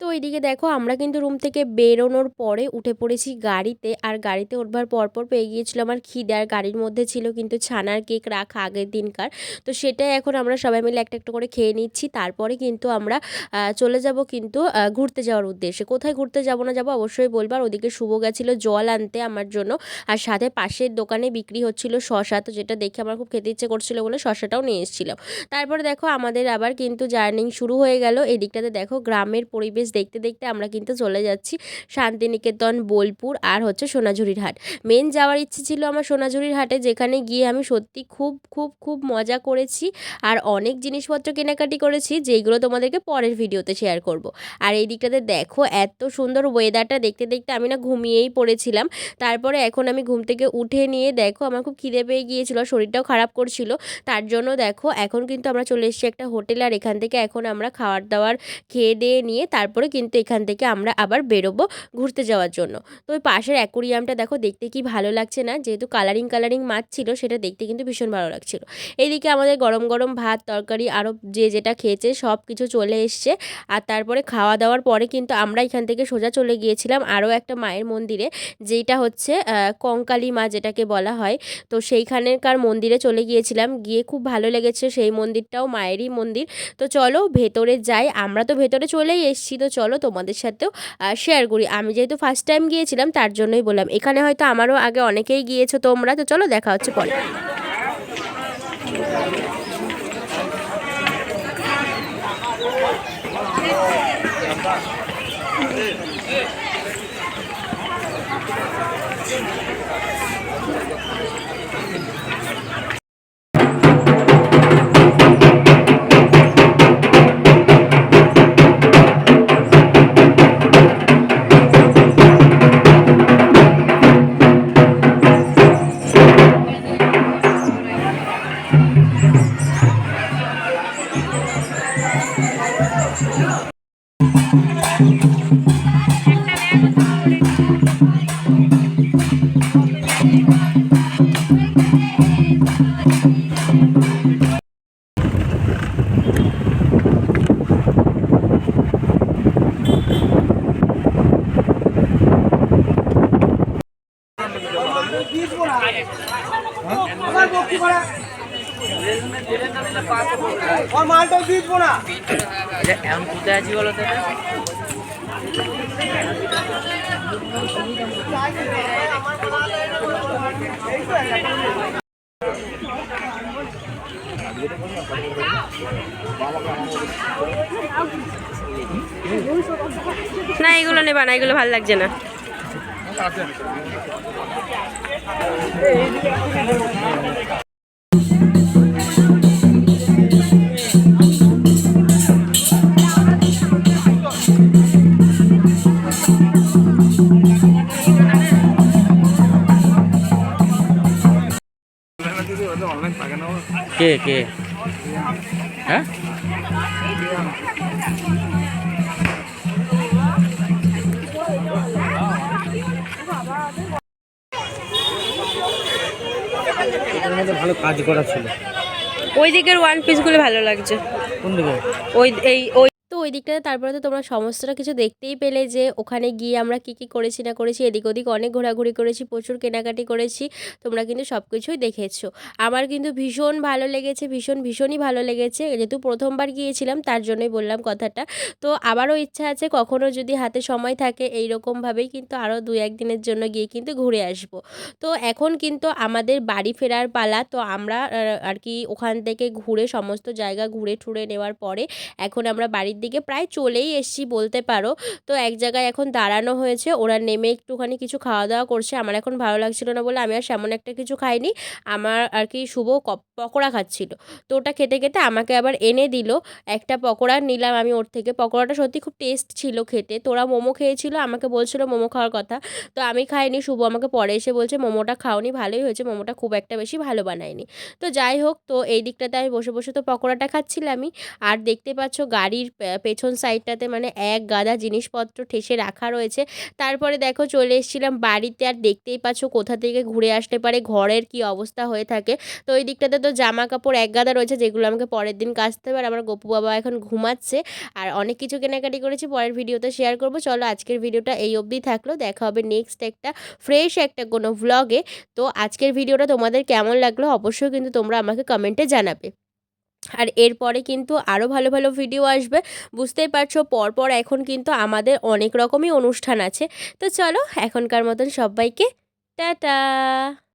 তো এইদিকে দেখো আমরা কিন্তু রুম থেকে বেরোনোর পরে উঠে পড়েছি গাড়িতে। আর গাড়িতে উঠবার পরপর পেয়ে গিয়েছিল আমার খিদে। আর গাড়ির মধ্যে ছিল কিন্তু ছানার কেক রাখা আগের দিনকার। তো সেটাই এখন আমরা সবাই মিলে একটা একটা করে খেয়ে নিচ্ছি। তারপরে কিন্তু আমরা চলে যাব কিন্তু ঘুরতে যাওয়ার উদ্দেশ্যে। কোথায় ঘুরতে যাব না যাব অবশ্যই বলব। আর ওদিকে শুভ গেছিল জল আনতে আমার জন্য। আর সাথে পাশের দোকানে বিক্রি হচ্ছিল শশা। তো যেটা দেখে আমার খুব খেতে ইচ্ছে করছিল বলে শশাটাও নিয়ে এসেছিলাম। তারপরে দেখো আমাদের আবার কিন্তু জার্নি শুরু হয়ে গেল। এদিকটাতে দেখো গ্রামের পরিবেশ দেখতে দেখতে আমরা কিন্তু চলে যাচ্ছি শান্তিনিকেতন, বোলপুর আর হচ্ছে সোনাঝুরির হাট। মেন যাওয়ার ইচ্ছে ছিল আমার সোনাঝুরির হাটে যেখানে গিয়ে আমি সত্যি খুব খুব খুব মজা করেছি আর অনেক জিনিসপত্র কেনাকাটি করেছি যেইগুলো তোমাদেরকে পরের ভিডিওতে শেয়ার করব। আর এই দিকটাতে দেখো এত সুন্দর ওয়েদারটা দেখতে দেখতে আমি না ঘুমিয়েই পড়েছিলাম। তারপরে এখন আমি ঘুম থেকে উঠে নিয়ে দেখো আমার খুব খিদে পেয়ে গিয়েছিল, শরীরটাও খারাপ করছিল। তার জন্য দেখো এখন কিন্তু আমরা চলে এসেছি একটা হোটেল আর এখান থেকে এখন আমরা খাবার দাবার খেয়ে দিয়ে নিয়ে তারপরে কিন্তু এখান থেকে আমরা আবার বেরোবো ঘুরতে যাওয়ার জন্য। তো ওই পাশের অ্যাকোরিয়ামটা দেখো, দেখতে কি ভালো লাগছে না? যেহেতু কালারিং কালারিং মাছ ছিল, সেটা দেখতে কিন্তু ভীষণ ভালো লাগছিল। এইদিকে আমাদের গরম গরম ভাত, তরকারি আরও যে যেটা খেয়েছে, সব কিছু চলে এসছে। আর তারপরে খাওয়া দাওয়ার পরে কিন্তু আমরা এখান থেকে সোজা চলে গিয়েছিলাম আরও একটা মায়ের মন্দিরে, যেটা হচ্ছে কঙ্কালী মা যেটাকে বলা হয়। তো সেইখানেকার মন্দিরে চলে গিয়েছিলাম, গিয়ে খুব ভালো লেগেছে সেই মন্দিরটাও, মায়েরই মন্দির। তো চলো ভেতরে যাই, আমরা তো ভেতরে চলেই এসেছি, তো চলো তোমাদের সাথেও শেয়ার করি। আমি যেহেতু ফার্স্ট টাইম গিয়েছিলাম, তার জন্যই বললাম। এখানে হয়তো আমারও আগে অনেকেই গিয়েছো তোমরা, তো চলো দেখা হচ্ছে পরে। মালটা বীজ বোনা এখন কোথায় আছি বলো তো না এগুলো নেবা না এগুলো ভালো লাগছে না। কে কে? হ্যাঁ? ভালো কাজ করা ছিল। ওই দিকের ওয়ান পিসগুলো ভালো লাগছে। কোন দিকে? ওই এই ওই ওই দিকটাতে তারপরে তো তোমরা সমস্তটা কিছু দেখতেই পেলে যে ওখানে গিয়ে আমরা কি কি করেছি না করেছি, এদিক ওদিক অনেক ঘোরাঘুরি করেছি, প্রচুর কেনাকাটি করেছি, তোমরা কিন্তু সব কিছুই দেখেছ। আমার কিন্তু ভীষণ ভালো লেগেছে, ভীষণ, ভীষণই ভালো লেগেছে। যেহেতু প্রথমবার গিয়েছিলাম, তার জন্যই বললাম কথাটা। তো আবারও ইচ্ছা আছে কখনো যদি হাতে সময় থাকে এই রকমভাবেই কিন্তু আরও দু একদিনের জন্য গিয়ে কিন্তু ঘুরে আসব। তো এখন কিন্তু আমাদের বাড়ি ফেরার পালা, তো আমরা আর কি ওখান থেকে ঘুরে সমস্ত জায়গা ঘুরে ঠুরে নেওয়ার পরে, এখন আমরা বাড়ির দিকে প্রায় চলেই এসছি বলতে পারো। তো এক জায়গায় এখন দাঁড়ানো হয়েছে, ওরা নেমে একটুখানি কিছু খাওয়া দাওয়া করছে। আমার এখন ভালো লাগছিল না বলে আমি আর সেমন একটা কিছু খাইনি। আমার আর কি শুভ পকোড়া খাচ্ছিল। তো ওটা খেতে খেতে আমাকে আবার এনে দিল। একটা পকোড়া নিলাম আমি ওর থেকে। পকোড়াটা সত্যি খুব টেস্ট ছিল খেতে। তোরা মোমো খেয়েছিল, আমাকে বলছিল মোমো খাওয়ার কথা। তো আমি খাইনি। শুভ আমাকে পরে এসে বলছে, মোমোটা খাওনি, ভালোই হয়েছে। মোমোটা খুব একটা বেশি ভালো বানায়নি। তো যাই হোক, তো এই দিকটাতে আমি বসে বসে তো পকোড়াটা খাচ্ছিলামই। আর দেখতে পাচ্ছ গাড়ির পেছন সাইডটাতে মানে এক গাদা জিনিসপত্র ঠেসে রাখা রয়েছে। তারপরে দেখো চলে এসেছিলাম বাড়িতে, আর দেখতেই পাচ্ছ কোথা থেকে ঘুরে আসতে পারে, ঘরের কি অবস্থা হয়ে থাকে। তো ওই দিকটাতে তো জামা কাপড় এক গাদা রয়েছে, যেগুলো আমাকে পরের দিন কাচতে হবে, আর আমার গপু বাবা এখন ঘুমাচ্ছে। আর অনেক কিছু কেনাকাটি করেছি, পরের ভিডিওতে শেয়ার করব। চলো আজকের ভিডিওটা এই অবধি থাকল, দেখা হবে নেক্সট একটা ফ্রেশ একটা কোনো ভ্লগে তো আজকের ভিডিওটা তোমাদের কেমন লাগল, অবশ্যই কিন্তু তোমরা আমাকে কমেন্টে জানাবে। আর এরপরে কিন্তু আরও ভালো ভালো ভিডিও আসবে। বুঝতেই পারছ, পরপর এখন কিন্তু আমাদের অনেক রকমই অনুষ্ঠান আছে। তো চলো, এখনকার মতন সবাইকে টাটা।